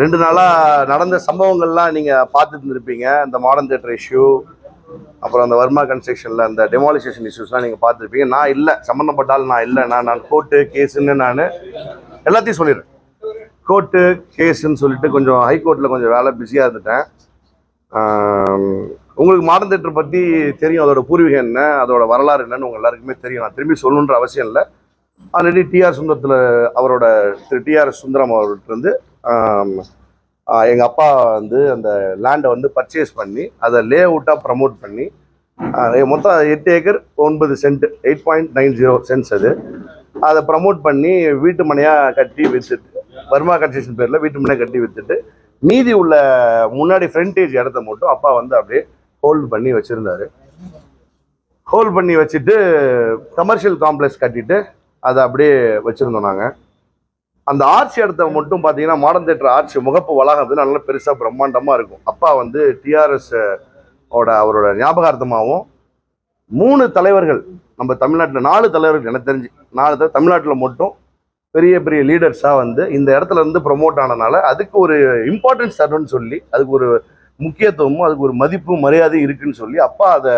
ரெண்டு நாளாக நடந்த சம்பவங்கள்லாம் நீங்கள் பார்த்துட்டு இருந்திருப்பீங்க இந்த மாடர்ன் தேட்டர் இஷ்யூ அப்புறம் அந்த வர்மா கன்ஸ்ட்ரக்ஷனில் அந்த டெமாலிசேஷன் இஷ்யூஸ்லாம் நீங்கள் பார்த்துருப்பீங்க. நான் இல்லை சம்மந்தப்பட்டால் நான் இல்லை. நான் நான் கோர்ட்டு கேஸுன்னு நான் எல்லாத்தையும் சொல்லிடுறேன். கோர்ட்டு கேஸுன்னு சொல்லிட்டு கொஞ்சம் ஹைகோர்ட்டில் கொஞ்சம் வேலை பிஸியாக இருந்துட்டேன். உங்களுக்கு மாடர்ன் தேட்டர் பற்றி தெரியும். அதோட பூர்வீகம் என்ன? அதோட வரலாறு என்னன்னு உங்கள் எல்லாருக்குமே தெரியும். நான் திரும்பி சொல்லணுன்ற அவசியம் இல்லை. ஆல்ரெடி டிஆர் சுந்தரத்தில் அவரோட திரு டிஆர் சுந்தரம் அவர்கிட்ட இருந்து எங்கள் அப்பா வந்து அந்த லேண்டை வந்து பர்ச்சேஸ் பண்ணி அதை லே அவுட்டாக ப்ரமோட் பண்ணி மொத்தம் எட்டு ஏக்கர் ஒன்பது cent eight point nine zero cents அது. அதை ப்ரமோட் பண்ணி வீட்டு மனையாக கட்டி விற்றுட்டு வர்மா கன்ஸ்ட்ரக்ஷன் பேரில் வீட்டு மனையாக கட்டி விற்றுட்டு மீதி உள்ள முன்னாடி ஃப்ரண்டேஜ் இடத்த மட்டும் அப்பா வந்து அப்படியே ஹோல்டு பண்ணி வச்சுருந்தாரு. ஹோல்ட் பண்ணி வச்சுட்டு கமர்ஷியல் காம்ப்ளெக்ஸ் கட்டிட்டு அதை அப்படியே வச்சுருந்தோம் நாங்கள் அந்த ஆட்சி இடத்த மட்டும் பார்த்தீங்கன்னா மாடர்ன் தேட்டர் ஆட்சி முகப்பு வளாகம் வந்து நல்லா பெருசாக பிரம்மாண்டமாக இருக்கும். அப்பா வந்து டிஆர்எஸ் ஓட அவரோட ஞாபகார்த்தமாகவும் மூணு தலைவர்கள் நம்ம தமிழ்நாட்டில் நாலு தலைவர்கள் எனக்கு தெரிஞ்சு நாலு தலைவர் தமிழ்நாட்டில் மட்டும் பெரிய பெரிய லீடர்ஸாக வந்து இந்த இடத்துல இருந்து ப்ரொமோட் ஆனதுனால அதுக்கு ஒரு இம்பார்ட்டன்ஸ் தரணும்னு சொல்லி அதுக்கு ஒரு முக்கியத்துவமும் அதுக்கு ஒரு மதிப்பும் மரியாதையும் இருக்குன்னு சொல்லி அப்பா அதை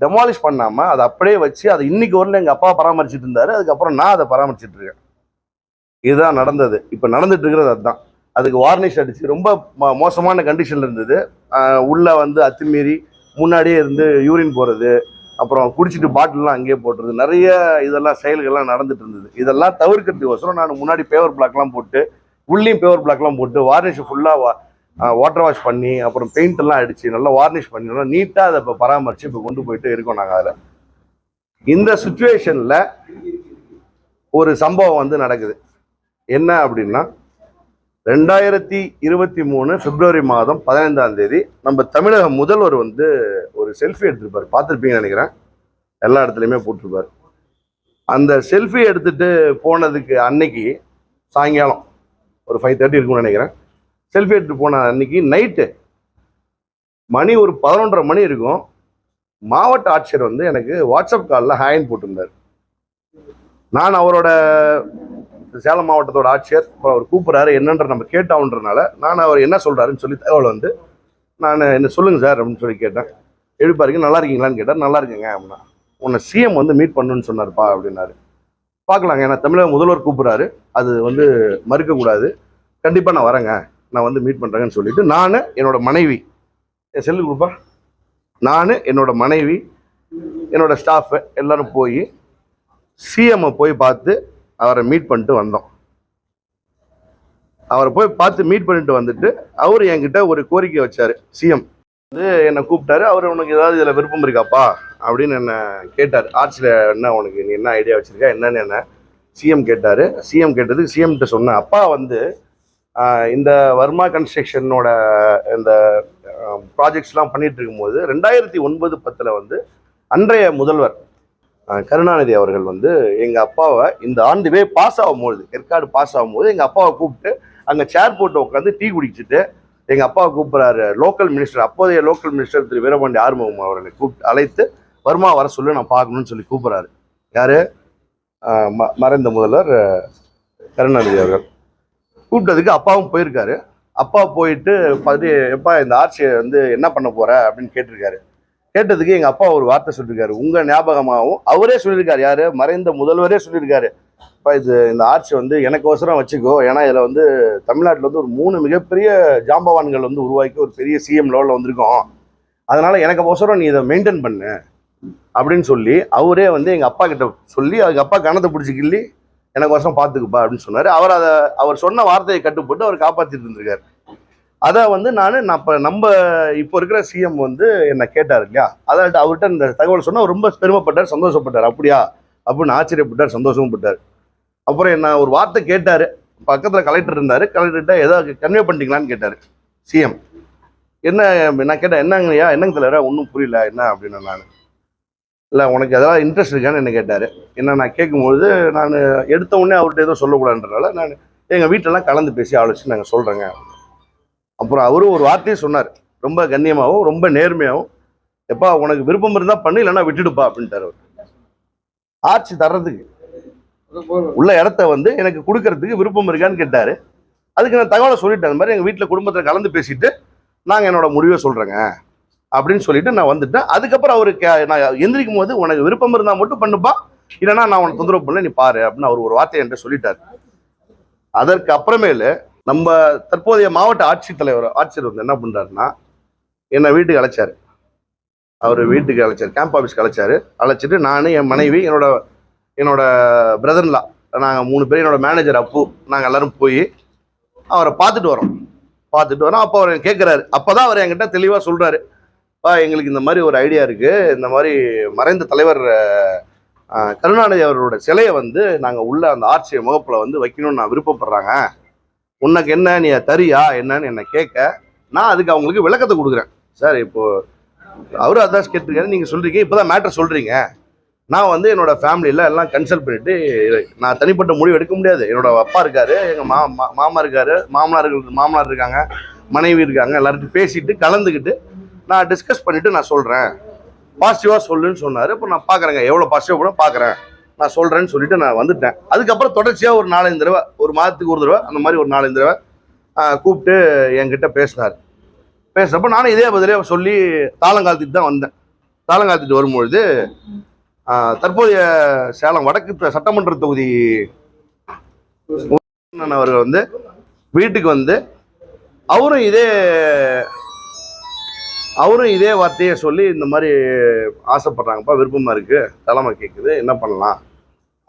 டெமாலிஷ் பண்ணாமல் அதை அப்படியே வச்சு அதை இன்னைக்கு வரல எங்கள் அப்பா பராமரிச்சுட்டு இருந்தார். அதுக்கப்புறம் நான் அதை பராமரிச்சுட்டு இருக்கேன். இதுதான் நடந்தது. இப்போ நடந்துட்டு இருக்கிறது அதுதான். அதுக்கு வார்னிஷ் அடிச்சு ரொம்ப ம- மோசமான கண்டிஷன்ல இருந்தது. உள்ளே உள்ள வந்து அத்துமீறி முன்னாடியே இருந்து யூரின் போகிறது அப்புறம் குடிச்சிட்டு பாட்டில்லாம் அங்கேயே போட்டுறது நிறைய இதெல்லாம் செயல்கள்லாம் நடந்துட்டு இருந்தது. இதெல்லாம் தவிர்க்கிறதுக்கோசரம் நான் முன்னாடி பேவர் பிளாக்லாம் போட்டு உள்ளேயும் பேவர் பிளாக்லாம் போட்டு வார்னிஷ் ஃபுல்லாக வாட்டர் வாஷ் பண்ணி அப்புறம் பெயிண்ட் எல்லாம் அடிச்சு நல்லா வார்னிஷ் பண்ணி நல்லா நீட்டாக அதை இப்போ பராமரித்து இப்போ கொண்டு போயிட்டு இருக்கோம் நாங்கள் அதில். இந்த சுச்சுவேஷனில் ஒரு சம்பவம் வந்து நடக்குது. என்ன அப்படின்னா ரெண்டாயிரத்தி இருபத்தி மூணு பிப்ரவரி மாதம் பதினைந்தாம் தேதி நம்ம தமிழக முதல்வர் வந்து ஒரு செல்ஃபி எடுத்திருப்பார். பார்த்துருப்பீங்கன்னு நினைக்கிறேன். எல்லா இடத்துலையுமே போட்டிருப்பார். அந்த செல்ஃபி எடுத்துட்டு போனதுக்கு அன்னைக்கு சாயங்காலம் ஒரு ஃபைவ் தேர்ட்டி இருக்கும்னு நினைக்கிறேன். செல்ஃபி எடுத்துட்டு போன அன்னைக்கு நைட்டு மணி ஒரு பதினொன்றரை மணி இருக்கும். மாவட்ட ஆட்சியர் வந்து எனக்கு வாட்ஸ்அப் காலில் ஹேண்ட் போட்டிருந்தார். நான் அவரோட சேலம் மாவட்டத்தோட ஆட்சியர் அப்புறம் அவர் கூப்பிட்றாரு என்னன்ற நம்ம கேட்டோன்றனால நான் அவர் என்ன சொல்கிறாருன்னு சொல்லி தகவல் வந்து நான் என்ன சொல்லுங்கள் சார் அப்படின்னு சொல்லி கேட்டேன். எழுப்பாருங்க நல்லா இருக்கீங்களான்னு கேட்டார். நல்லா இருக்குங்க அப்படின்னா உன்னை சிஎம் வந்து மீட் பண்ணுன்னு சொன்னார்ப்பா அப்படின்னாரு. பார்க்கலாங்க. ஏன்னா தமிழக முதல்வர் கூப்பிட்றாரு அது வந்து மறுக்கக்கூடாது. கண்டிப்பாக நான் வரேங்க. நான் வந்து மீட் பண்ணுறேங்கன்னு சொல்லிட்டு நான் என்னோட மனைவி என் செல்லு கொடுப்பா. நான் என்னோட மனைவி என்னோட ஸ்டாஃப் எல்லாரும் போய் சிஎம்மை போய் பார்த்து அவரை மீட் பண்ணிட்டு வந்தோம். அவரை போய் பார்த்து மீட் பண்ணிட்டு வந்துட்டு அவர் என்கிட்ட ஒரு கோரிக்கை வச்சார். சிஎம் வந்து என்னை கூப்பிட்டாரு. அவர் உனக்கு ஏதாவது இதில் விருப்பம் இருக்காப்பா? அப்படின்னு என்னை கேட்டார். ஆர்ட்ஸில் என்ன உனக்கு நீ என்ன ஐடியா வச்சுருக்கா? என்னன்னு என்ன சிஎம் கேட்டார். சிஎம் கேட்டதுக்கு சிஎம்கிட்ட சொன்னேன். அப்பா வந்து இந்த வர்மா கன்ஸ்ட்ரக்ஷனோட இந்த ப்ராஜெக்ட்ஸ்லாம் பண்ணிகிட்டு இருக்கும்போது ரெண்டாயிரத்தி ஒன்பது பத்தில் வந்து அன்றைய முதல்வர் கருணாநிதி அவர்கள் வந்து எங்கள் அப்பாவை இந்த ஆண்டுவே பாஸ் ஆகும்போது ஏற்காடு பாஸ் ஆகும்போது எங்கள் அப்பாவை கூப்பிட்டு அங்கே சேர் போட்டு உட்காந்து டீ குடிச்சிட்டு எங்கள் அப்பாவை கூப்பிட்றாரு லோக்கல் மினிஸ்டர் அப்போதைய லோக்கல் மினிஸ்டர் திரு வீரபாண்டி ஆறுமுகம் அவர்களை கூப்பிட்டு அழைத்து வருமா வர சொல்லி நான் பார்க்கணும்னு சொல்லி கூப்பிட்றாரு. யார்? ம- மறைந்த முதல்வர் கருணாநிதி அவர்கள். கூப்பிட்டதுக்கு அப்பாவும் போயிருக்காரு. அப்பா போயிட்டு பதி எப்பா இந்த ஆட்சியை வந்து என்ன பண்ண போகிற அப்படின்னு கேட்டிருக்காரு. கேட்டதுக்கு எங்கள் அப்பா ஒரு வார்த்தை சொல்லியிருக்காரு உங்கள் ஞாபகமாகவும் அவரே சொல்லியிருக்காரு யார்? மறைந்த முதல்வரே சொல்லியிருக்காரு இப்போ இது இந்த ஆட்சி வந்து எனக்கு அவசரம் வச்சுக்கோ. ஏன்னா இதில் வந்து தமிழ்நாட்டில் வந்து ஒரு மூணு மிகப்பெரிய ஜாம்பவான்கள் வந்து உருவாக்கி ஒரு பெரிய சிஎம் லெவலில் வந்திருக்கோம். அதனால் எனக்கு அவசரம் நீ இதை மெயின்டைன் பண்ணு. அப்படின்னு சொல்லி அவரே வந்து எங்கள் அப்பா கிட்ட சொல்லி அதுக்கு அப்பா கணத்தை பிடிச்சி கிள்ளி எனக்கு வருஷம் பார்த்துக்குப்பா அப்படின்னு சொன்னார். அவர் அதை அவர் சொன்ன வார்த்தையை கட்டுப்பட்டு அவர் காப்பாற்றிட்டு இருந்திருக்காரு. அதை வந்து நான் நான் இப்போ நம்ம இப்போ இருக்கிற சிஎம் வந்து என்னை கேட்டார் இல்லையா? அதை அவர்கிட்ட இந்த தகவல் சொன்னால் ரொம்ப பெருமைப்பட்டார் சந்தோஷப்பட்டார். அப்படியா? அப்படின்னு ஆச்சரியப்பட்டார் சந்தோஷமும் பட்டார். அப்புறம் என்ன ஒரு வார்த்தை கேட்டார். பக்கத்தில் கலெக்டர் இருந்தார். கலெக்டர்கிட்ட ஏதோ கன்வே பண்ணிட்டீங்களான்னு கேட்டார் சிஎம் என்ன நான் கேட்டேன் என்னங்கய்யா? என்னங்க தலைவரா? ஒன்றும் புரியல. என்ன? அப்படின்னு நான். இல்லை உனக்கு எதாவது இன்ட்ரெஸ்ட் இருக்கான்னு என்ன கேட்டார். என்ன நான் கேட்கும்பொழுது நான் எடுத்த உடனே அவர்கிட்ட எதுவும் சொல்லக்கூடாதுன்றனால நான் எங்கள் வீட்டிலலாம் கலந்து பேசி ஆலோசிச்சு நாங்கள் சொல்கிறேங்க அப்புறம் அவரும் ஒரு வார்த்தையை சொன்னார். ரொம்ப கண்ணியமாகவும் ரொம்ப நேர்மையாகவும் எப்பா உனக்கு விருப்பம் இருந்தால் பண்ணு இல்லைன்னா விட்டுடுப்பா அப்படின்ட்டார் அவர். ஆட்சி தர்றதுக்கு உள்ள இடத்த வந்து எனக்கு கொடுக்கறதுக்கு விருப்பம் இருக்கான்னு கேட்டார். அதுக்கு நான் தகவலை சொல்லிட்டேன் அந்த மாதிரி எங்கள் வீட்டில் குடும்பத்தில் கலந்து பேசிட்டு நாங்கள் என்னோட முடிவை சொல்கிறேங்க அப்படின்னு சொல்லிட்டு நான் வந்துட்டேன். அதுக்கப்புறம் அவரு கே- நான் எந்திரிக்கும் போது உனக்கு விருப்பம் இருந்தால் மட்டும் பண்ணுப்பா இல்லைன்னா நான் உனக்கு தொந்தரவு பண்ணல நீ பாரு அப்படின்னு அவர் ஒரு வார்த்தை என்கிட்ட சொல்லிட்டார். அதற்கு அப்புறமேலு நம்ம தற்போதைய மாவட்ட ஆட்சித்தலைவர் ஆட்சியர் வந்து என்ன பண்றாருன்னா என்னை வீட்டுக்கு அழைச்சாரு. அவர் வீட்டுக்கு அழைச்சார் கேம்ப் ஆஃபீஸ்க்கு அழைச்சாரு. அழைச்சிட்டு நான் என் மனைவி என்னோட என்னோட பிரதர்லா நாங்கள் மூணு பேர் என்னோட மேனேஜர் அப்பு நாங்கள் எல்லாரும் போய் அவரை பார்த்துட்டு வரோம். பார்த்துட்டு வரோம். அப்போ அவர் கேட்குறாரு அப்போ தான் அவர் என்கிட்ட தெளிவாக சொல்கிறாரு பா எங்களுக்கு இந்த மாதிரி ஒரு ஐடியா இருக்குது இந்த மாதிரி மறைந்த தலைவர் கருணாநிதி அவரோட சிலையை வந்து நாங்கள் உள்ள அந்த ஆர்ச்சி முகப்பில் வந்து வைக்கணும்னு நான் விருப்பப்படுறாங்க. உனக்கு என்ன நீ தரியா என்னன்னு என்னை கேட்க நான் அதுக்கு அவங்களுக்கு விளக்கத்தை கொடுக்குறேன். சார் இப்போ அவரும் அதான் கேட்டிருக்காரு நீங்கள் சொல்கிறீங்க இப்போ தான் மேட்ரு சொல்கிறீங்க நான் வந்து என்னோடய ஃபேமிலியில் எல்லாம் கன்சல்ட் பண்ணிவிட்டு நான் தனிப்பட்ட முடிவு எடுக்க முடியாது. என்னோட அப்பா இருக்கார் எங்கள் மா மா- மாமா இருக்கார் மாமனார் மாமனார் இருக்காங்க மனைவி இருக்காங்க எல்லார்ட்டும் பேசிட்டு கலந்துக்கிட்டு நான் டிஸ்கஸ் பண்ணிவிட்டு நான் சொல்கிறேன் பாசிட்டிவாக சொல்லுன்னு சொன்னார் இப்போ நான் பார்க்குறேங்க எவ்வளோ பாசிட்டிவாக கூட பார்க்குறேன் நான் சொல்கிறேன்னு சொல்லிட்டு நான் வந்துட்டேன். அதுக்கப்புறம் தொடர்ச்சியாக ஒரு நாலஞ்சு தடவை ஒரு மாதத்துக்கு ஒரு தடவை அந்த மாதிரி ஒரு நாலஞ்சு தடவை கூப்பிட்டு என்கிட்ட பேசினார். பேசுகிறப்ப நானும் இதே பதிலே சொல்லி தாளங்காலத்துக்கு தான் வந்தேன். தாளங்காலத்துக்கு வரும்பொழுது தற்போதைய சேலம் வடக்கு சட்டமன்ற தொகுதி அவர்கள் வந்து வீட்டுக்கு வந்து அவரும் இதே அவரும் இதே வார்த்தையை சொல்லி இந்த மாதிரி ஆசைப்படுறாங்கப்பா விருப்பமாக இருக்குது தலைமை கேட்குது என்ன பண்ணலாம்?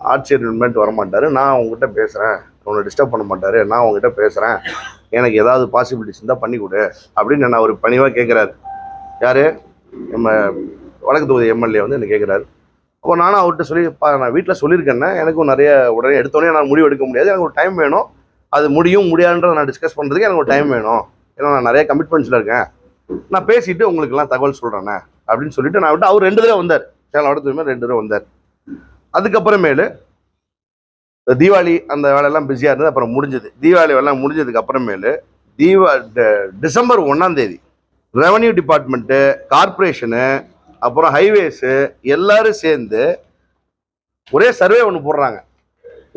ஆட்சியர் இனிமேட்டு வரமாட்டார். நான் உங்ககிட்ட பேசுகிறேன் உன்னை டிஸ்டர்ப் பண்ண மாட்டார். நான் உங்ககிட்ட பேசுகிறேன் எனக்கு ஏதாவது பாசிபிலிட்டிஸ் இருந்தால் பண்ணி கொடு அப்படின்னு நான் ஒரு பணிவாக கேட்குறாரு யார்? நம்ம வடக்கு தொகுதி எம்எல்ஏ வந்து என்ன கேட்குறாரு அப்போ நானும் அவர்கிட்ட சொல்லி "பா, நான் வீட்டில் சொல்லியிருக்கேன்னா. எனக்கும் நிறைய உடனே எடுத்தோடனே நான் முடிவு எடுக்க முடியாது. எனக்கு ஒரு டைம் வேணும். அது முடியும் முடியாதுன்றதை நான் டிஸ்கஸ் பண்ணுறதுக்கு எனக்கு ஒரு டைம் வேணும். ஏன்னா நான் நிறைய கமிட்மெண்ட்ஸில் இருக்கேன். நான் பேசிட்டு உங்களுக்கெல்லாம் தகவல் சொல்கிறேண்ணே அப்படின்னு சொல்லிட்டு நான் விட்டு அவர் ரெண்டு தடவை வந்தார். சேலம் வடத்துமே ரெண்டு தடவை வந்தார். அதுக்கப்புறமேலு தீபாவளி அந்த வேலையெல்லாம் பிஸியாக இருந்தது அப்புறம் முடிஞ்சது. தீபாவளி வேலைலாம் முடிஞ்சதுக்கு அப்புறமேலு தீபா டிசம்பர் ஒன்றாம் தேதி ரெவன்யூ டிபார்ட்மெண்ட்டு கார்ப்பரேஷனு அப்புறம் ஹைவேஸு எல்லாரும் சேர்ந்து ஒரே சர்வே ஒன்று போடுறாங்க.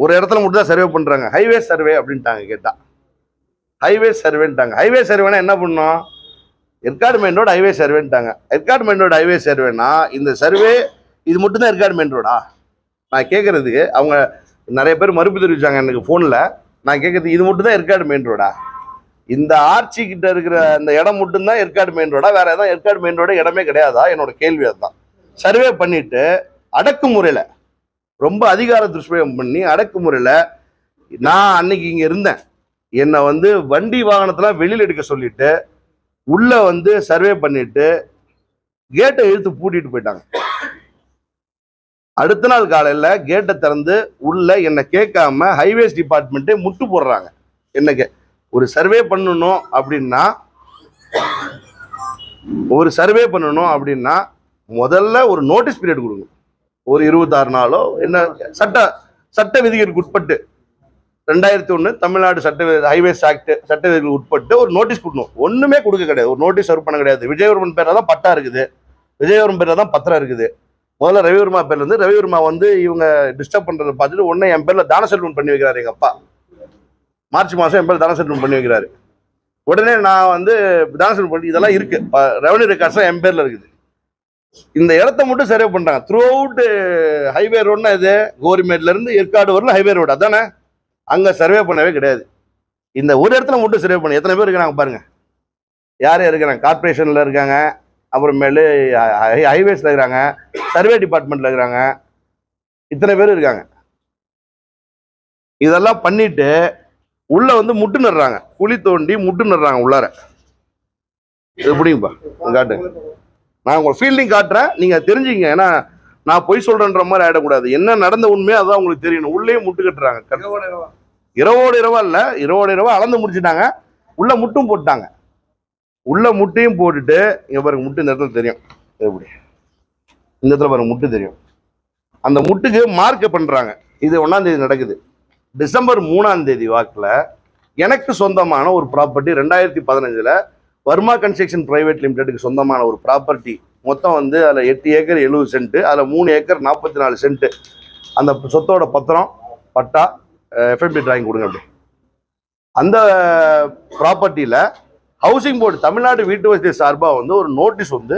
ஒரு இடத்துல மட்டும் தான் சர்வே பண்ணுறாங்க ஹைவே சர்வே அப்படின்ட்டாங்க கேட்டால் ஹைவே சர்வேன்ட்டாங்க ஹைவே சர்வேனா என்ன பண்ணோம்? எர்காடு மெயின் ரோடு ஹைவே சர்வேன்ட்டாங்க எர்காடு மெயின் ரோடு ஹைவே சர்வேனா இந்த சர்வே இது மட்டும் தான் எர்காடு மெயின் ரோடா நான் கேட்குறதுக்கு அவங்க நிறைய பேர் மறுப்பு தெரிவிச்சாங்க எனக்கு ஃபோனில் நான் கேட்குறது இது மட்டும்தான் ஏற்காடு எர்காடு மெயின் ரோடா இந்த ஆர்ச்சி கிட்ட இருக்கிற அந்த இடம் மட்டும்தான் எர்காடு மெயின் ரோடா வேற எதாவது எர்காடு மெயின் ரோடு இடமே கிடையாதா? என்னோட கேள்வி அதுதான். சர்வே பண்ணிட்டு அடக்குமுறையில் ரொம்ப அதிகார துஷ்பிரயோகம் பண்ணி அடக்குமுறையில் நான் அன்னைக்கு இங்கே இருந்தேன். என்னை வந்து வண்டி வாகனத்தெல்லாம் வெளியில் எடுக்க சொல்லிட்டு உள்ளே வந்து சர்வே பண்ணிட்டு கேட்டை இழுத்து பூட்டிட்டு போயிட்டாங்க. அடுத்த நாள் காலையில் கேட்டை திறந்து உள்ள என்னை கேட்காம ஹைவேஸ் டிபார்ட்மெண்ட்டே முட்டு போடுறாங்க. என்ன ஒரு சர்வே பண்ணணும் அப்படின்னா ஒரு சர்வே பண்ணணும் அப்படின்னா முதல்ல ஒரு நோட்டீஸ் பீரியட் கொடுங்க ஒரு இருபத்தாறு நாளோ என்ன சட்ட சட்ட விதிகளுக்கு உட்பட்டு. ரெண்டாயிரத்தி ஒன்று தமிழ்நாடு சட்ட ஹைவேஸ் ஆக்ட் சட்ட உட்பட்டு ஒரு நோட்டீஸ் கொடுக்கணும். ஒன்றுமே கொடுக்க கிடையாது. ஒரு நோட்டீஸ் சர்வ் பண்ண கிடையாது. விஜயவர்மன் பேரில் தான் பட்டா இருக்குது. விஜயவர்மன் பேரில் தான் பத்திரம் இருக்குது. முதல்ல ரவிவர்மா பேர்ல இருந்து ரவிவர்மா வந்து இவங்க டிஸ்டர்ப் பண்ணுறதை பார்த்துட்டு உடனே என் பேரில் தான செட்டில்மெண்ட் பண்ணி வைக்கிறாரு எங்கள் அப்பா. மார்ச் மாதம் என் பேர் தான செட்டில்மெண்ட் பண்ணி வைக்கிறாரு. உடனே நான் வந்து தான செட்டில்மெண்ட் பண்ணி இதெல்லாம் இருக்குது ரெவன்யூ ரெக்கார்ட்ஸ் என் பேரில் இருக்குது. இந்த இடத்த மட்டும் சரியாக பண்ணுறாங்க த்ரூ அவுட் ஹைவே ரோடுனா இது? கோரிமேட்லேருந்து ஏற்காடு வரல ஹைவே ரோடு அதானே? அங்கே சர்வே பண்ணவே கிடையாது. இந்த ஒரு இடத்துல மட்டும் சர்வே பண்ண. எத்தனை பேர் இருக்கிறாங்க பாருங்க. யார் யார் இருக்கிறாங்க? கார்பரேஷனில் இருக்காங்க. அப்புறமேலு ஹைவேஸில் இருக்கிறாங்க. சர்வே டிபார்ட்மெண்ட்டில் இருக்கிறாங்க. இத்தனை பேர் இருக்காங்க. இதெல்லாம் பண்ணிட்டு உள்ளே வந்து முட்டு நடுறாங்க குழி தோண்டி முட்டு நடுறாங்க உள்ளார. இது பிடிங்கப்பா காட்டு. நான் உங்களை ஃபீல்டிங் காட்டுறேன். நீங்கள் தெரிஞ்சுங்க ஏன்னா நான் பொய் சொல்றேன்ற மாதிரி ஆயிடக்கூடாது. என்ன நடந்த உண்மையோ அதான் உங்களுக்கு தெரியணும். உள்ளே முட்டு கட்டுறாங்க இரவோடு இரவா இல்லை இரவோடு இரவா அளந்து முடிச்சிட்டாங்க. உள்ள முட்டும் போட்டாங்க உள்ள முட்டையும் போட்டுட்டு இங்கே பாருங்க முட்டு இந்த இடத்துல தெரியும். எப்படி? இந்த இடத்துல பாருங்க முட்டு தெரியும். அந்த முட்டுக்கு மார்க் பண்ணுறாங்க இது ஒன்றாம் தேதி நடக்குது. டிசம்பர் மூணாம் தேதி வாக்கில் எனக்கு சொந்தமான ஒரு ப்ராப்பர்ட்டி ரெண்டாயிரத்தி பதினஞ்சில் வர்மா கன்ஸ்ட்ரக்ஷன் பிரைவேட் லிமிடெடுக்கு சொந்தமான ஒரு ப்ராப்பர்ட்டி மொத்தம் வந்து அதில் எட்டு ஏக்கர் எழுபது சென்ட்டு அதில் மூணு ஏக்கர் நாற்பத்தி நாலு சென்ட்டு. அந்த சொத்தோட பத்திரம் பட்டா எஃப்எம்பி டிராயிங் கொடுங்க அப்படி. அந்த ப்ராப்பர்ட்டியில் ஹவுசிங் போர்டு தமிழ்நாடு வீட்டு வசதி சார்பாக வந்து ஒரு நோட்டீஸ் வந்து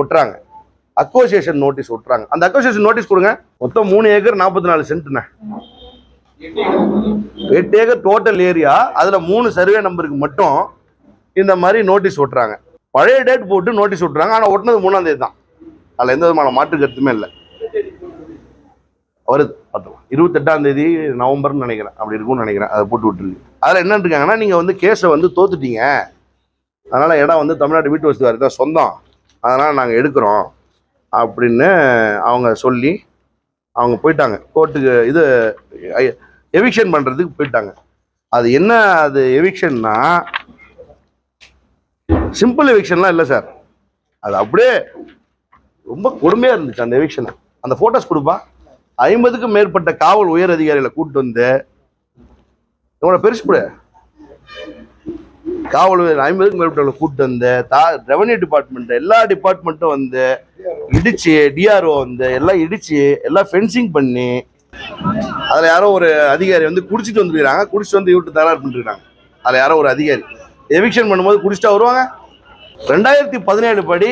ஒட்டுறாங்க. அக்கோசியேஷன் நோட்டீஸ் ஒட்டுறாங்க. அந்த அக்கோசியேஷன் நோட்டீஸ் கொடுங்க. மொத்தம் மூணு ஏக்கர் நாற்பத்தி நாலு சென்ட்ண்ணே எட்டு ஏக்கர் டோட்டல் ஏரியா அதில் மூணு சர்வே நம்பருக்கு மட்டும் இந்த மாதிரி நோட்டீஸ் ஒட்டுறாங்க. பழைய டேட் போட்டு நோட்டீஸ் விட்டுறாங்க ஆனால் ஒட்டினது மூணாந்தேதி தான். அதில் எந்த விதமான மாற்று கருத்துமே இல்லை. வருது. பார்த்துக்கலாம். இருபத்தெட்டாம் தேதி நவம்பர்னு நினைக்கிறேன். அப்படி இருக்கும்னு நினைக்கிறேன். அதை போட்டு விட்டுருக்கு அதில் என்ன இருக்காங்கன்னா நீங்கள் வந்து கேஸை வந்து தோத்துட்டீங்க. அதனால் இடம் வந்து தமிழ்நாடு வீட்டு வசதி வாரி தான் சொந்தம். அதனால் நாங்கள் எடுக்கிறோம். அப்படின்னு அவங்க சொல்லி அவங்க போயிட்டாங்க. கோர்ட்டுக்கு இது எவிக்ஷன் பண்ணுறதுக்கு போயிட்டாங்க. அது என்ன அது எவிக்ஷன்னா சிம்பிள் எவிக்ஷன்லாம் இல்லை சார். அது அப்படியே ரொம்ப கொடுமையாக இருந்துச்சு அந்த எவிக்ஷன். அந்த ஃபோட்டோஸ் கொடுப்பா. ஐம்பதுக்கும் மேற்பட்ட காவல் உயர் அதிகாரிகளை கூப்பிட்டு வந்து இவங்கள பெருசு கூட. காவல் உயர் ஐம்பதுக்கும் மேற்பட்டவங்களை கூப்பிட்டு வந்து தா ரெவன்யூ டிபார்ட்மெண்ட் எல்லா டிபார்ட்மெண்ட்டும் வந்து இடிச்சு டிஆர்ஓ வந்து எல்லாம் இடிச்சு எல்லாம் ஃபென்சிங் பண்ணி அதில் யாரோ ஒரு அதிகாரி வந்து குடிச்சிட்டு வந்துருக்காங்க குடிச்சிட்டு வந்து இவிட்டு தயார் பண்ணிருக்காங்க அதில் யாரோ ஒரு அதிகாரி. எவிக்ஷன் பண்ணும்போது குடிச்சிட்டா வருவாங்க. ரெண்டாயிரத்தி பதினேழு படி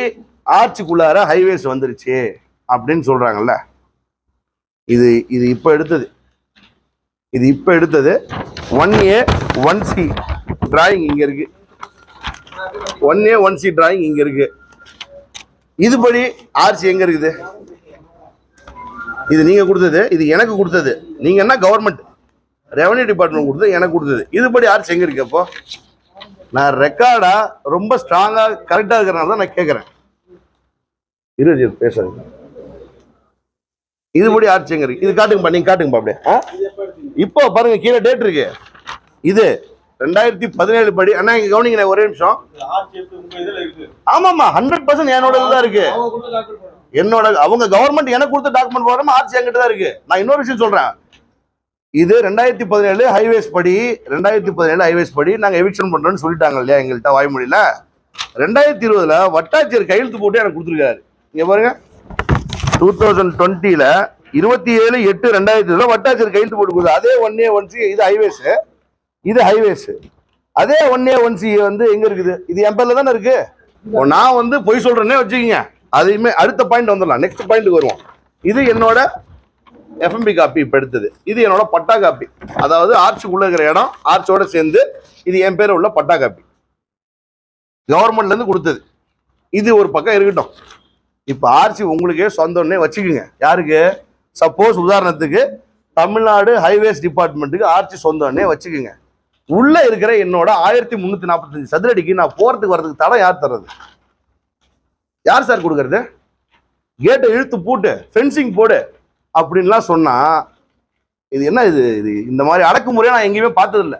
ஆர்ச்சுக்குள்ளார ஹைவேஸ் வந்துருச்சு அப்படின்னு சொல்கிறாங்கல்ல இது இது இப்போ எடுத்தது. இது இப்போ எடுத்தது one A one C drawing இங்கே இருக்கு. One A one C drawing இங்கே இருக்கு. இதுபடி ஆர்சி எங்கே இருக்குது? இது நீங்கள் கொடுத்தது இது எனக்கு கொடுத்தது. நீங்கள் என்ன கவர்மெண்ட் ரெவன்யூ டிபார்ட்மெண்ட் கொடுத்தது எனக்கு கொடுத்தது. இதுபடி ஆர்சி எங்கே இருக்கு அப்போ? நான் ரெக்கார்டாக ரொம்ப ஸ்ட்ராங்காக கரெக்டாக இருக்கிறனால தான் நான் கேட்குறேன் இருபது பேசுறேன் இதுபடி ஆட்சி எங்க இருக்கு இது காட்டுங்கப்பா நீங்க காட்டுங்கப்பா அப்படியே. இப்போ பாருங்க கீழே டேட் இருக்கு. இது ரெண்டாயிரத்தி பதினேழு படி. அண்ணா இங்க கவனிங்க ஒரே நிமிஷம். ஆமாமா ஹண்ட்ரட் பர்சன்ட் என்னோட தான் இருக்கு. என்னோட அவங்க கவர்மெண்ட் எனக்கு கொடுத்த டாக்குமெண்ட் போடாம ஆர்சி என்கிட்ட தான் இருக்கு. நான் இன்னொரு விஷயம் சொல்றேன். இது ரெண்டாயிரத்தி பதினேழு ஹைவேஸ் படி ரெண்டாயிரத்தி பதினேழு ஹைவேஸ் படி நாங்க எவிக்ஷன் பண்றோம்னு சொல்லிட்டாங்க இல்லையா எங்கள்கிட்ட வாய்மொழியில. ரெண்டாயிரத்தி இருபதுல வட்டாட்சியர் கையெழுத்து போட்டு எனக்கு கொடுத்துருக்காரு. இங்க பாருங்க. டூ தௌசண்ட் டுவெண்ட்டியில் இருபத்தி ஏழு எட்டு ரெண்டாயிரத்தி இருபதுல வட்டாட்சியர் கையெழுத்து போட்டு அதே ஒன் ஏ ஒன் சி இது ஹைவேஸ் இது ஹைவேஸு அதே ஒன் ஏ ஒன் சி வந்து எங்கே இருக்குது? இது என் பேரில் தானே இருக்குது நான் வந்து பொய் சொல்கிறேன்னே வச்சுக்கோங்க. அதையுமே அடுத்த பாயிண்ட் வந்துடலாம். நெக்ஸ்ட் பாயிண்ட்டுக்கு வருவோம். இது என்னோட எஃப்எம்பி காப்பி இப்போ எடுத்தது. இது என்னோட பட்டா காப்பி அதாவது ஆர்ச்சுக்குள்ளே இருக்கிற இடம் ஆர்ச்சோட சேர்ந்து இது என் பேர் உள்ள பட்டா காப்பி கவர்மெண்ட்லேருந்து கொடுத்தது. இது ஒரு பக்கம் இருக்கட்டும். இப்போ ஆர்சி உங்களுக்கே சொந்தம்னே வச்சுக்கோங்க. யாருக்கு? சப்போஸ் உதாரணத்துக்கு தமிழ்நாடு ஹைவேஸ் டிபார்ட்மெண்ட்டுக்கு ஆர்சி சொந்தம்னே வச்சுக்கோங்க. உள்ளே இருக்கிற என்னோட ஆயிரத்தி முந்நூற்றி நாற்பத்தஞ்சு சதுரடிக்கு நான் போகிறதுக்கு வர்றதுக்கு தடம் யார் தர்றது? யார் சார் கொடுக்கறது? கேட்டை இழுத்து பூட்டு ஃபென்சிங் போடு அப்படின்லாம் சொன்னால் இது என்ன இது? இது இந்த மாதிரி அடக்குமுறையை நான் எங்கேயுமே பார்த்ததில்ல.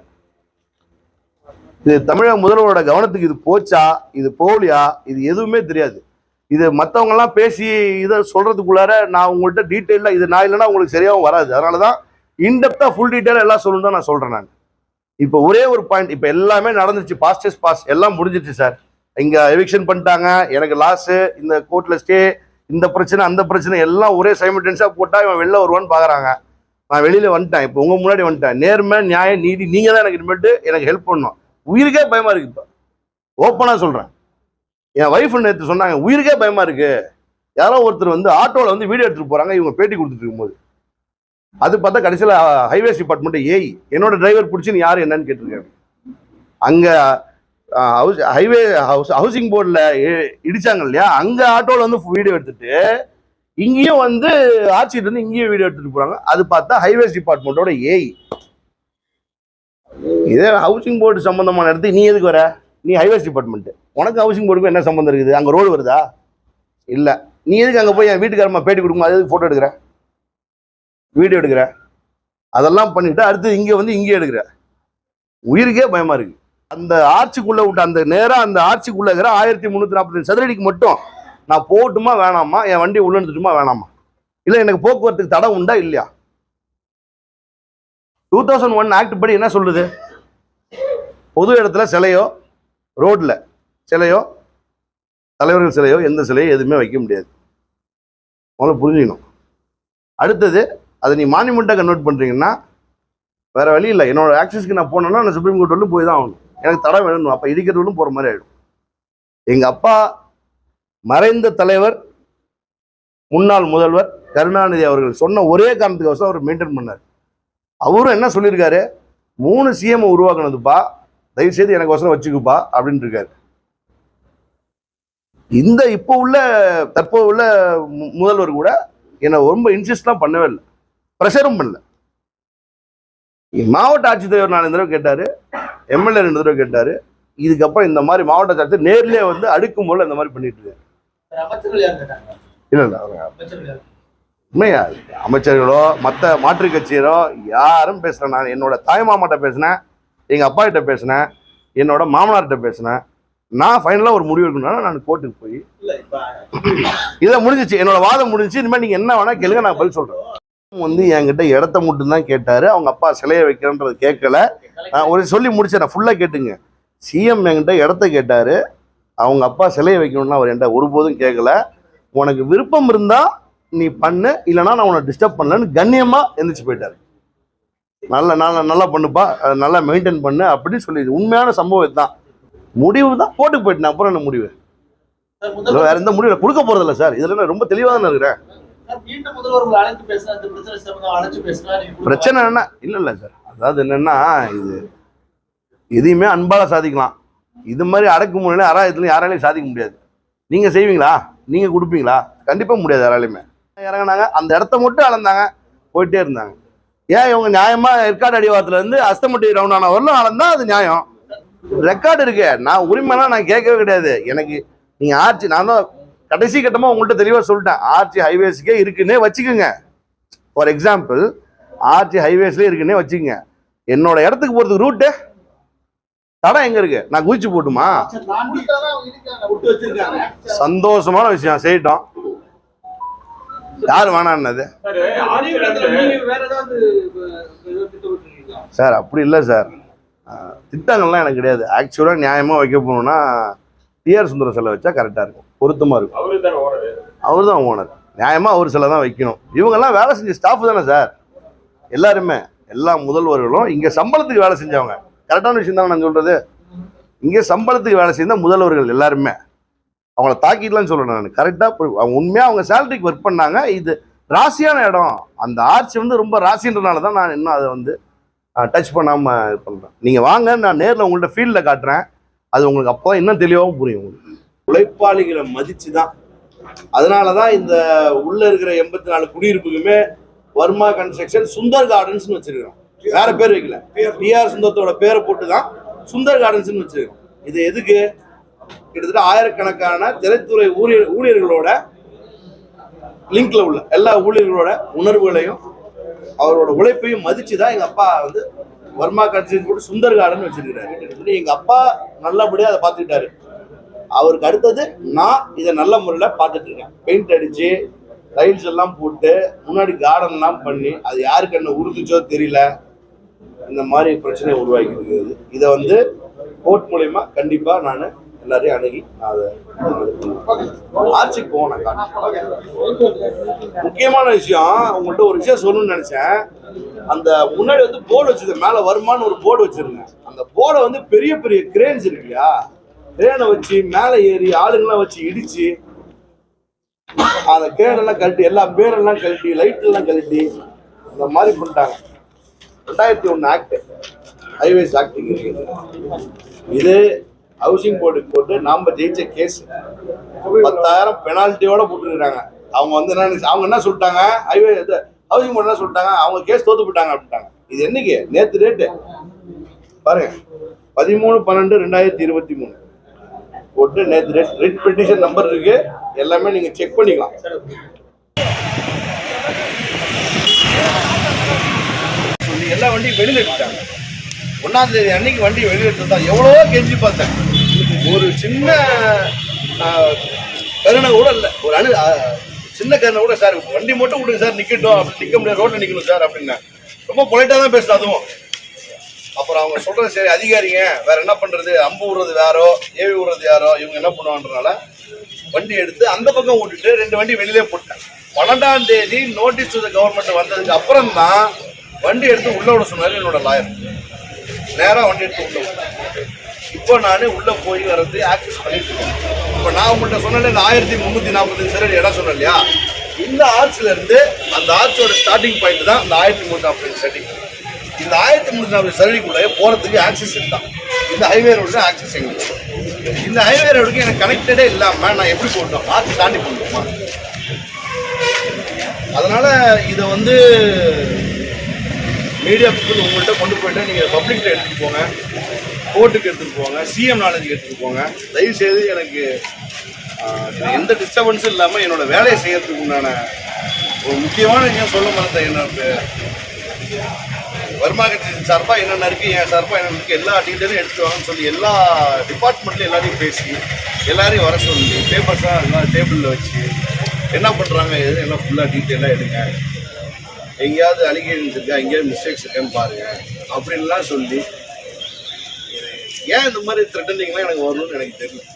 இது தமிழக முதல்வரோட கவனத்துக்கு இது போச்சா? இது போலியா இது எதுவுமே தெரியாது. இது மத்தவங்க பேசி இதை சொல்கிறதுக்குள்ளார நான் உங்கள்கிட்ட டீட்டெயிலாக இது நான் இல்லைன்னா உங்களுக்கு சரியாகவும் வராது. அதனால தான் இன்டெப்த்தாக ஃபுல் டீட்டெயிலாக எல்லாம் சொல்லணும் நான் சொல்கிறேன் நான். இப்போ ஒரே ஒரு பாயிண்ட் இப்போ எல்லாமே நடந்துச்சு பாஸ்டஸ் பாஸ் எல்லாம் முடிஞ்சிச்சு சார் இங்கே எவிக்ஷன் பண்ணிட்டாங்க. எனக்கு லாஸு இந்த கோர்ட்டில் ஸ்டே இந்த பிரச்சனை அந்த பிரச்சனை எல்லாம் ஒரே சைமல்டேனியஸா போட்டால் இவன் வெளில வருவான்னு பார்க்குறாங்க நான் வெளியில் வந்துட்டேன். இப்போ உங்கள் முன்னாடி வந்துட்டேன். நேர்மை நியாயம் நீதி நீங்கள் தான் எனக்கு இனிமேட்டு எனக்கு ஹெல்ப் பண்ணணும். உயிருக்கே பயமாக இருக்குது இப்போ. ஓப்பனாக சொல்கிறேன் என் ஒய்ஃப் நேற்று சொன்னாங்க உயிருக்கே பயமா இருக்கு. யாரோ ஒருத்தர் வந்து ஆட்டோவில் வந்து வீடியோ எடுத்துட்டு போறாங்க இவங்க பேட்டி கொடுத்துட்டு இருக்கும்போது. அது பார்த்தா கடைசியில் ஹைவேஸ் டிபார்ட்மெண்ட் ஏய் என்னோட டிரைவர் பிடிச்சி நீ யார் என்னன்னு கேட்டிருக்காரு. அங்கே ஹவுஸ் ஹைவே ஹவுஸ் ஹவுசிங் போர்டில் இடிச்சாங்க இல்லையா? அங்கே ஆட்டோவில் வந்து வீடியோ எடுத்துட்டு இங்கேயும் வந்து ஆட்சிட்டு இருந்து இங்கேயும் வீடியோ எடுத்துட்டு போறாங்க. அது பார்த்தா ஹைவேஸ் டிபார்ட்மெண்ட்டோட ஏய் இதே ஹவுசிங் போர்டு சம்பந்தமான இடத்துக்கு நீ எதுக்கு வர? நீ ஹைவேஸ் டிபார்ட்மெண்ட்டு உனக்கு ஹவுசிங் போர்டுக்கும் என்ன சம்மந்தம் இருக்குது? அங்கே ரோடு வருதா? இல்லை. நீ எதுக்கு அங்கே போய் என் வீட்டுக்காரம்மா பேட்டி கொடுக்குமா? அது ஃபோட்டோ எடுக்கிற? வீடியோ எடுக்கிற? அதெல்லாம் பண்ணிட்டு அடுத்து இங்கே வந்து இங்கே எடுக்கிற. உயிருக்கே பயமாக இருக்குது அந்த ஆர்ச்சிக்குள்ள விட்ட அந்த நேரம் அந்த ஆர்ச்சிக்குள்ள இருக்கிற ஆயிரத்தி முந்நூற்றி நாற்பத்தஞ்சு சதுரடிக்கு மட்டும் நான் போகட்டுமா வேணாமா? என் வண்டி உள்ள வேணாமா? இல்லை எனக்கு போக்குவரத்துக்கு தடை உண்டா இல்லையா? டூ தௌசண்ட் ஒன் ஆக்ட் படி என்ன சொல்லுது? பொது இடத்துல சிலையோ ரோட்டில் சிலையோ தலைவர்கள் சிலையோ எந்த சிலையோ எதுவுமே வைக்க முடியாது. முதல்ல புரிஞ்சுக்கணும். அடுத்தது அதை நீ மானிமெண்ட்டாக கன்வெர்ட் பண்ணுறீங்கன்னா வேறு வழி இல்லை. என்னோட ஆக்சஸ்க்கு நான் போனேன்னா நான் சுப்ரீம் கோர்ட் வரலும் போய் தான் ஆகணும். எனக்கு தடை வேணும் அப்போ இடிக்கிறவர்களும் போகிற மாதிரி ஆயிடும். எங்கள் அப்பா மறைந்த தலைவர் முன்னாள் முதல்வர் கருணாநிதி அவர்கள் சொன்ன ஒரே காரணத்துக்கோசம் அவர் மெயின்டைன் பண்ணார். அவரும் என்ன சொல்லியிருக்காரு? மூணு சிஎம் உருவாக்குனதுப்பா. தயவு செய்து எனக்கு வசனம் வச்சுக்குப்பா அப்படின்னு இருக்காரு. இந்த இப்போ உள்ள தற்போது உள்ள முதல்வர் கூட என்னை ரொம்ப இன்சிஸ்ட்லாம் பண்ணவே இல்லை. ப்ரெஷரும் பண்ணல. மாவட்ட ஆட்சித்தலைவர் நாலு தடவை கேட்டாரு எம்எல்ஏ ரெண்டு தடவை கேட்டாரு. இதுக்கப்புறம் இந்த மாதிரி மாவட்ட ஆட்சியர் நேர்லயே வந்து அடுக்கும் போல இந்த மாதிரி பண்ணிட்டு இருக்காரு. இல்ல இல்ல உண்மையா அமைச்சர்களோ மற்ற மாற்றுக் கட்சியரோ யாரும் பேசல. நான் என்னோட தாய் மாமாட்ட பேசினேன். எங்க அப்பா கிட்ட பேசினேன் என்னோட மாமனார்கிட்ட பேசினேன். நான் ஃபைனலாக ஒரு முடிவு எடுக்கணும்னா நான் கோர்ட்டுக்கு போய் இதை முடிஞ்சிச்சு என்னோட வாதம் முடிஞ்சிச்சு இனிமேல் நீங்க என்ன வேணா கேளுங்க நான் பதில் சொல்றேன். வந்து என்கிட்ட இடத்த மட்டும் தான் கேட்டாரு. அவங்க அப்பா சிலையை வைக்கிறன்றது கேட்கல. நான் ஒரு சொல்லி முடிச்சேன் நான் ஃபுல்லாக கேட்டுங்க. சிஎம் என்கிட்ட இடத்த கேட்டாரு. அவங்க அப்பா சிலையை வைக்கணும்னு அவர் என்கிட்ட ஒருபோதும் கேட்கல. உனக்கு விருப்பம் இருந்தா நீ பண்ணு இல்லைன்னா நான் உன்னை டிஸ்டர்ப் பண்ணலன்னு கண்ணியமா எந்திரிச்சு போயிட்டாரு. நல்ல நல்லா நல்லா பண்ணுப்பா. நல்லா மெயின்டைன் பண்ணு அப்படின்னு சொல்லி உண்மையான சம்பவம் இதுதான். முடிவு தான். போட்டு போயிட்டேன் அப்புறம் என்ன முடிவு? வேற எந்த முடிவு கொடுக்க போறதில்ல சார். இதுல நான் ரொம்ப தெளிவாக தானே இருக்கிறேன். பிரச்சனை என்ன? இல்ல இல்ல சார். அதாவது என்னன்னா இது எதையுமே அன்பால சாதிக்கலாம். இது மாதிரி அடக்குமுறையில அராயத்துல யாராலையும் சாதிக்க முடியாது. நீங்க செய்வீங்களா? நீங்க கொடுப்பீங்களா? கண்டிப்பா முடியாது யாராலையுமே. இறங்குனாங்க. அந்த இடத்த மட்டும் அளந்தாங்க. போயிட்டே இருந்தாங்க. ஏன் இவங்க நியாயமா ஏற்காடு அடிவாரத்துல இருந்து அஸ்தமட்டி ரவுண்ட் ஆன வரலும் அளந்தா அது நியாயம். ரெக்கார்டு இருக்கு. நான் உரிமைலாம் நான் கேட்கவே கிடையாது. எனக்கு நீங்க ஆர்ச்சி நான் தான் கடைசி கட்டமா உங்கள்கிட்ட தெளிவா சொல்லிட்டேன். ஆர்ச்சி ஹைவேஸ்க்கே இருக்குன்னே வச்சுக்கோங்க. ஃபார் எக்ஸாம்பிள் ஆர்ச்சி ஹைவேஸ்லேயே இருக்குன்னே வச்சுக்கோங்க. என்னோட இடத்துக்கு போகிறதுக்கு ரூட்டு தடம் எங்க இருக்கு? நான் குதிச்சு போட்டுமா? சந்தோஷமான விஷயம். செய்யட்டோம். யார் வேணான்னது சார் அப்படி இல்லை சார். திட்டங்கள்லாம் எனக்கு கிடையாது. ஆக்சுவலாக நியாயமாக வைக்க போகணும்னா டிஆர் சுந்தர சிலை வச்சா கரெக்டாக இருக்கும். பொருத்தமாக இருக்கும். அவரு தானே ஓனர் அவர் தான் ஓனர் நியாயமாக அவர் சிலை தான் வைக்கணும். இவங்கெல்லாம் வேலை செஞ்ச ஸ்டாஃப் தானே சார். எல்லாருமே எல்லா முதல்வர்களும் இங்கே சம்பளத்துக்கு வேலை செஞ்சவங்க. கரெக்டான விஷயம் தானே நான் சொல்கிறது இங்கே சம்பளத்துக்கு வேலை செய்த முதல்வர்கள் எல்லாருமே. அவங்கள தாக்கிடலாம் சொல்லணும் நான். கரெக்டாக அவங்க உண்மையாக அவங்க சேலரிக்கு ஒர்க் பண்ணாங்க. இது ராசியான இடம். அந்த ஆர்ச்சி வந்து ரொம்ப ராசின்றனால தான் நான் இன்னும் அதை வந்து டச் பண்ணாமல் இது பண்ணுறேன் நீங்கள் வாங்க நான் நேரில் உங்கள்கிட்ட ஃபீல்டில் காட்டுறேன். அது உங்களுக்கு அப்போ தான் இன்னும் தெளிவாகவும் புரியும் உங்களுக்கு. உழைப்பாளிகளை மதித்து தான் அதனால தான் இந்த உள்ளே இருக்கிற எண்பத்தி நாலு குடியிருப்புக்குமே வர்மா கன்ஸ்ட்ரக்ஷன் சுந்தர் கார்டன்ஸ்னு வச்சிருக்கிறோம். வேற பேர் வைக்கல. டிஆர் சுந்தரத்தோட பேரை போட்டு தான் சுந்தர் கார்டன்ஸ்னு வச்சிருக்கோம் இது எதுக்கு? கிட்டத்தட்ட ஆயிரக்கணக்கான திரைத்துறை ஊழியர் ஊழியர்களோட லிங்க்ல உள்ள எல்லா ஊழியர்களோட உணர்வுகளையும் அவரோட உழைப்பையும் மதிச்சு தான் எங்கள் அப்பா வந்து வர்மா கன்ஸ்ட்ரக்ஷன் கூட சுந்தர் கார்டன் வச்சிருக்கிறாரு. கிட்டத்தட்ட எங்கள் அப்பா நல்லபடியாக அதை பார்த்துக்கிட்டாரு. அவருக்கு அடுத்தது நான் இதை நல்ல முறையில் பார்த்துட்டு இருக்கேன். பெயிண்ட் அடிச்சு டைல்ஸ் எல்லாம் போட்டு முன்னாடி கார்டன்லாம் பண்ணி அது யாருக்கு என்ன உறுதிச்சோ தெரியல. இந்த மாதிரி பிரச்சனை உருவாக்கி இருக்குது. இதை வந்து கோர்ட் மூலயமா கண்டிப்பாக நான் எல்லாரையும் அணுகி நான் அதை ஆட்சிக்கு போனேன் முக்கியமான விஷயம் உங்கள்கிட்ட ஒரு விஷயம் சொல்லணும்னு நினைச்சேன். அந்த முன்னாடி வந்து போர்டு வச்சிருந்தேன் மேலே வருமானு ஒரு போர்டு வச்சிருந்தேன். அந்த போர்டை வந்து பெரிய பெரிய கிரேன்ஸ் இருக்கு இல்லையா? கிரேனை வச்சு மேலே ஏறி ஆளுங்கெல்லாம் வச்சு இடிச்சு அந்த கிரேனெல்லாம் கழட்டி எல்லா பேரெல்லாம் கழட்டி லைட் எல்லாம் கழட்டி இந்த மாதிரி பண்ணிட்டாங்க. ரெண்டாயிரத்தி ஒன்று ஆக்ட் ஹைவேஸ் ஆக்டிங் இருக்குது இது ஹவுசிங் போர்டுக்கு போட்டு நாம ஜெயிச்ச கேஸ் பத்தாயிரம் பெனால்ட்டியோட போட்டுருக்காங்க அவங்க வந்து என்ன அவங்க என்ன சொல்லிட்டாங்க? ஹைவே இது ஹவுசிங் போர்டு என்ன சொல்லிட்டாங்க? அவங்க கேஸ் தோத்து போட்டாங்க அப்படின்ட்டாங்க. இது என்னைக்கு? நேத்து ரேட்டு பாருங்க. பதிமூணு பன்னெண்டு ரெண்டாயிரத்தி இருபத்தி மூணு. போட்டு நேற்று ரெட் ரெட் பெட்டிஷன் நம்பர் இருக்கு. எல்லாமே நீங்க செக் பண்ணிக்கலாம். எல்லா வண்டியும் வெளியில விட்டாங்க ஒன்றாந்தேதி அன்னைக்கு வண்டி வெளியில எடுத்தா எவ்வளவோ கெஞ்சி பார்த்தேன். ஒரு சின்ன கருணை கூட இல்லை. ஒரு அணு சின்ன கருணை கூட சார் வண்டி மட்டும் விடுங்க சார் நிற்கட்டும் அப்படி நிற்க முடியாது ரோட்டில் நிற்கணும் சார் அப்படின்னா. ரொம்ப பொலைட்டாக தான் பேசுகிறேன் அதுவும். அப்புறம் அவங்க சொல்கிறது சரி அதிகாரிங்க வேறு என்ன பண்ணுறது அம்பு விடுறது யாரோ ஏவி விடுறது யாரோ இவங்க என்ன பண்ணுவான்றனால வண்டி எடுத்து அந்த பக்கம் விட்டுட்டு ரெண்டு வண்டி வெளியிலே போட்டேன் பன்னெண்டாம் தேதி நோட்டீஸ் கவர்மெண்ட் வந்ததுக்கு அப்புறம் தான் வண்டி எடுத்து உள்ள விட சொன்னாரு என்னோட லாயர் நேராக வண்டி எடுத்து உள்ள இப்போ நான் உள்ள போய் வர்றது ஆக்சஸ் பண்ணிட்டு இருக்கேன். இப்போ நான் உங்கள்கிட்ட சொன்னேன் இந்த ஆயிரத்தி முந்நூற்றி நாற்பது சரி இடம் சொன்னேன் இல்லையா? இந்த ஆர்ச்சில் இருந்து அந்த ஆர்ச்சோட ஸ்டார்டிங் பாயிண்ட் தான் இந்த ஆயிரத்தி முந்நூற்றி நாற்பது சரி இந்த ஆயிரத்தி முந்நூற்றி நாற்பது சரடிக்குள்ளே போகிறதுக்கு ஆக்சஸ் இருந்தான் இந்த ஹைவே ரோடு தான் ஆக்சஸ் எங்களுக்கு இந்த ஹைவே ரோடுக்கு எனக்கு கனெக்டடே இல்லாமல் நான் எப்படி போடணும் ஆர்ச்சி தாண்டி போடணுமா அதனால் இதை வந்து மீடியா பீப்புள் உங்கள்கிட்ட கொண்டு போயிட்டு நீங்கள் பப்ளிக்கில் எடுத்துகிட்டு போங்க. கோர்ட்டுக்கு எடுத்துகிட்டு போங்க. சிஎம் நாலேஜுக்கு எடுத்துகிட்டு போங்க. தயவு செய்து எனக்கு எந்த டிஸ்டர்பன்ஸும் இல்லாமல் என்னோட வேலையை செய்கிறதுக்கு உண்டான ஒரு முக்கியமான விஷயம் சொல்ல மறந்தேன் என்னோட வருமா கட்சி சார்பாக என்னென்ன இருக்குது என் சார்பாக என்னென்ன இருக்குது எல்லா டீட்டெயிலும் எடுத்து வாங்கன்னு சொல்லி எல்லா டிபார்ட்மெண்ட்லையும் எல்லாரையும் பேசி எல்லாரையும் வர சொல்லி பேப்பர்ஸாக எல்லாம் டேபிளில் வச்சு என்ன பண்ணுறாங்க எது எல்லாம் ஃபுல்லாக டீட்டெயிலாக எடுங்க. எங்கேயாவது அலிகேஷன்ஸ் இருக்கா எங்கேயாவது மிஸ்டேக்ஸ் இருக்கான்னு பாருங்க. அப்படின்லாம் சொல்லி ஏன் இந்த மாதிரி த்ரெட்டனிங்லாம் எனக்கு வரணும்னு எனக்கு தெரியல